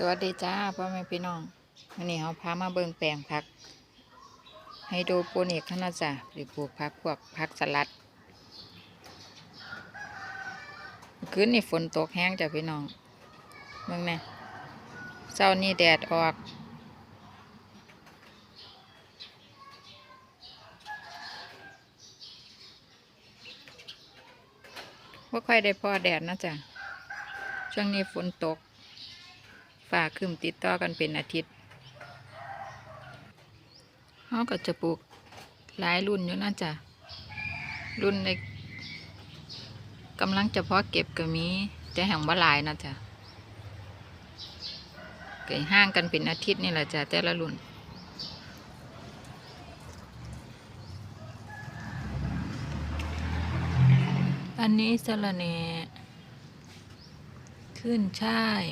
สวัสดีจ้าพ่อแม่พี่น้องวันนี้เราพามาเบิ่งแปลงผักไฮโดรโปนิกขนาดจ้ะหรือปลูกผักพวกผักสลัดคืนนี่ฝนตกแห้งจ้ะพี่น้องเบิ่งแน่เช้านี้แดดออกว่าค่อยได้พอแดดนะจ๊ะช่วงนี้ฝนตก ฝ่าครึมติดต่อกันเป็นอาทิตย์เขาก็จะปลูกหลายรุ่นอยู่นะจ๊ะรุ่นในกำลังจะเพาะเก็บก็มีแต่แห่งบ่หลายนะจ๊ะเกิดห้างกันเป็นอาทิตย์นี่แหละจ้ะแต่ละรุ่นอันนี้สะระแหน่ขึ้นช่าย